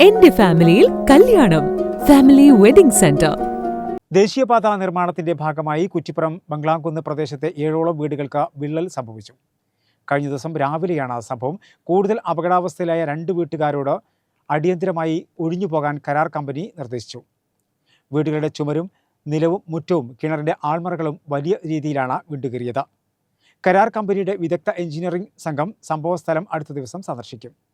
എന്റെ ഫാമിലിയിൽ കല്യാണം. Family wedding centre. ദേശീയപാത നിർമ്മാണത്തിന്റെ ഭാഗമായി കുറ്റിപ്പുറം ബംഗ്ലാംകുന്ന് പ്രദേശത്തെ ഏഴോളം വീടുകൾക്ക് വിള്ളൽ സംഭവിച്ചു. കഴിഞ്ഞ ദിവസം രാവിലെയാണ് ആ സംഭവം. കൂടുതൽ അപകടാവസ്ഥയിലായ രണ്ട് വീട്ടുകാരോട് അടിയന്തരമായി ഒഴിഞ്ഞു പോകാൻ കരാർ കമ്പനി നിർദ്ദേശിച്ചു. വീടുകളുടെ ചുമരും നിലവും മുറ്റവും കിണറിന്റെ ആൾമറകളും വലിയ രീതിയിലാണ് വിണ്ടുകീറിയത്. കരാർ കമ്പനിയുടെ വിദഗ്ധ എഞ്ചിനീയറിംഗ് സംഘം സംഭവസ്ഥലം അടുത്ത ദിവസം സന്ദർശിക്കും.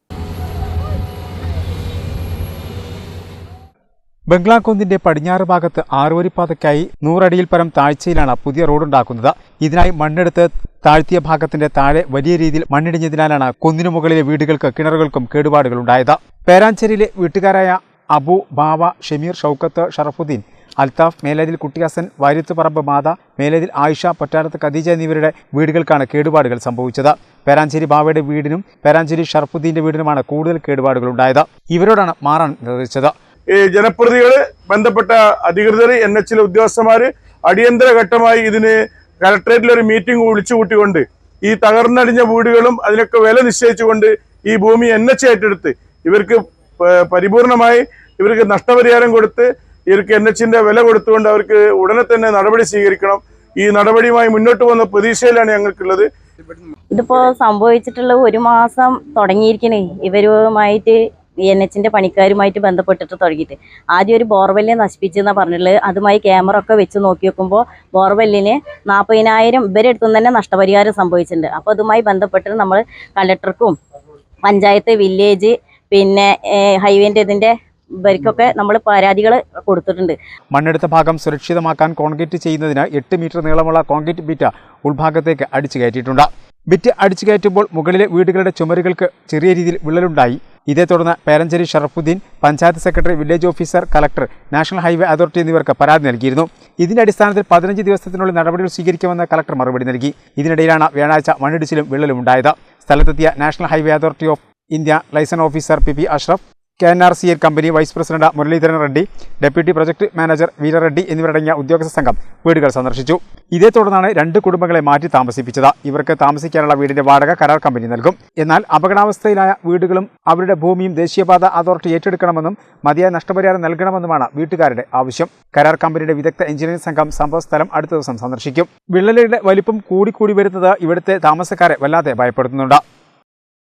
ബംഗ്ലാകുന്നിന്റെ പടിഞ്ഞാറ് ഭാഗത്ത് ആറുവരിപ്പാതയ്ക്കായി നൂറടിയിൽ പരം താഴ്ചയിലാണ് പുതിയ റോഡുണ്ടാക്കുന്നത്. ഇതിനായി മണ്ണെടുത്ത് താഴ്ത്തിയ ഭാഗത്തിന്റെ താഴെ വലിയ രീതിയിൽ മണ്ണിടിഞ്ഞതിനാലാണ് കുന്നിനു മുകളിലെ വീടുകൾക്ക് കിണറുകൾക്കും കേടുപാടുകൾ ഉണ്ടായത് പേരാഞ്ചേരിയിലെ വീട്ടുകാരായ അബു ബാവ ഷമീർ ഷൗക്കത്ത് ഷറഫുദ്ദീൻ അൽത്താഫ് മേലതിൽ കുട്ടിയാസൻ വാര്യത്തുപറമ്പ് മാത മേലതിൽ ആയിഷ പൊറ്റാരത്ത് ഖദീജ എന്നിവരുടെ വീടുകൾക്കാണ് കേടുപാടുകൾ സംഭവിച്ചത്. പേരാഞ്ചേരി ബാവയുടെ വീടിനും പേരാഞ്ചേരി ഷറഫുദ്ദീന്റെ വീടിനുമാണ് കൂടുതൽ കേടുപാടുകൾ ഉണ്ടായത് ഇവരോടാണ് മാറാൻ നിർദ്ദേശിച്ചത്. ഈ ജനപ്രതികൾ ബന്ധപ്പെട്ട അധികൃതർ എൻ എച്ചിലെ ഉദ്യോഗസ്ഥന്മാര് അടിയന്തര ഘട്ടമായി ഇതിന് കലക്ടറേറ്റിൽ ഒരു മീറ്റിംഗ് വിളിച്ചു കൂട്ടിക്കൊണ്ട് ഈ തകർന്നടിഞ്ഞ വീടുകളും അതിനൊക്കെ വില നിശ്ചയിച്ചുകൊണ്ട് ഈ ഭൂമി എൻ എച്ച് ഏറ്റെടുത്ത് ഇവർക്ക് പരിപൂർണമായി ഇവർക്ക് നഷ്ടപരിഹാരം കൊടുത്ത് ഇവർക്ക് എൻ എച്ചിന്റെ വില കൊടുത്തുകൊണ്ട് അവർക്ക് ഉടനെ തന്നെ നടപടി സ്വീകരിക്കണം. ഈ നടപടിയുമായി മുന്നോട്ട് പോകുന്ന പ്രതീക്ഷയിലാണ് ഞങ്ങൾക്കുള്ളത്. ഇതിപ്പോ സംഭവിച്ചിട്ടുള്ള ഒരു മാസം തുടങ്ങിയിരിക്കണേ. ഇവരുമായിട്ട് എൻ എച്ചിന്റെ പണിക്കാരുമായിട്ട് ബന്ധപ്പെട്ടിട്ട് തുടങ്ങിയിട്ട്. ആദ്യം ഒരു ബോർവെല്ലിനെ നശിപ്പിച്ചെന്നാണ് പറഞ്ഞിട്ടുള്ളത്. അതുമായി ക്യാമറ ഒക്കെ വെച്ച് നോക്കി നോക്കുമ്പോൾ ബോർവെല്ലിന് നാൽപ്പതിനായിരം ഇവരെടുത്തു തന്നെ നഷ്ടപരിഹാരം സംഭവിച്ചിട്ടുണ്ട്. അപ്പോൾ അതുമായി ബന്ധപ്പെട്ട് നമ്മൾ കളക്ടർക്കും പഞ്ചായത്ത് വില്ലേജ് പിന്നെ ഹൈവേന്റെ ഇതിന്റെ ഇവർക്കൊക്കെ നമ്മൾ പരാതികൾ കൊടുത്തിട്ടുണ്ട്. മണ്ണെടുത്ത ഭാഗം സുരക്ഷിതമാക്കാൻ കോൺക്രീറ്റ് ചെയ്യുന്നതിന് എട്ട് മീറ്റർ നീളമുള്ള കോൺക്രീറ്റ് ബിറ്റ് ഉൾഭാഗത്തേക്ക് അടിച്ചു കയറ്റിയിട്ടുണ്ട്. ബിറ്റ് അടിച്ചു കയറ്റുമ്പോൾ മുകളിലെ വീടുകളുടെ ചുമരുകൾക്ക് ചെറിയ രീതിയിൽ വിള്ളലുണ്ടായി. ഇതേ തുടർന്ന് Peranchery Sharafuddin panchayat secretary village officer collector national highway authority എന്നിവർക്ക് പരാതി നൽകിയിരുന്നു. ഇതിന്റെ അടിസ്ഥാനത്തിൽ പതിനഞ്ച് ദിവസത്തിനുള്ളിൽ നടപടികൾ സ്വീകരിക്കുമെന്ന് കളക്ടർ മറുപടി നൽകി. ഇതിനിടയിലാണ് വ്യാഴാഴ്ച മണ്ണിടിച്ചിലും വിള്ളലും ഉണ്ടായത്. സ്ഥലത്തെത്തിയ national highway authority of India licence officer P P Ashraf K N R C L company vice president Muraleedharan Reddy deputy project manager Veerareddy എന്നിവരടങ്ങിയ ഉദ്യോഗസ്ഥ സംഘം വീടുകൾ സന്ദർശിച്ചു. ഇതേ തുടർന്നാണ് രണ്ട് കുടുംബങ്ങളെ മാറ്റി താമസിപ്പിച്ചത്. ഇവർക്ക് താമസിക്കാനുള്ള വീടിന്റെ വാടക കരാർ കമ്പനി നൽകും. എന്നാൽ അപകടാവസ്ഥയിലായ വീടുകളും അവരുടെ ഭൂമിയും ദേശീയപാത അതോറിറ്റി ഏറ്റെടുക്കണമെന്നും മതിയായ നഷ്ടപരിഹാരം നൽകണമെന്നുമാണ് വീട്ടുകാരുടെ ആവശ്യം. കരാർ കമ്പനിയുടെ വിദഗ്ധ എഞ്ചിനീയറിംഗ് സംഘം സംഭവസ്ഥലം അടുത്ത ദിവസം സന്ദർശിക്കും. വിള്ളലുകളുടെ വലിപ്പം കൂടിക്കൂടി വരുന്നത് ഇവിടുത്തെ താമസക്കാരെ വല്ലാതെ ഭയപ്പെടുത്തുന്നുണ്ട്.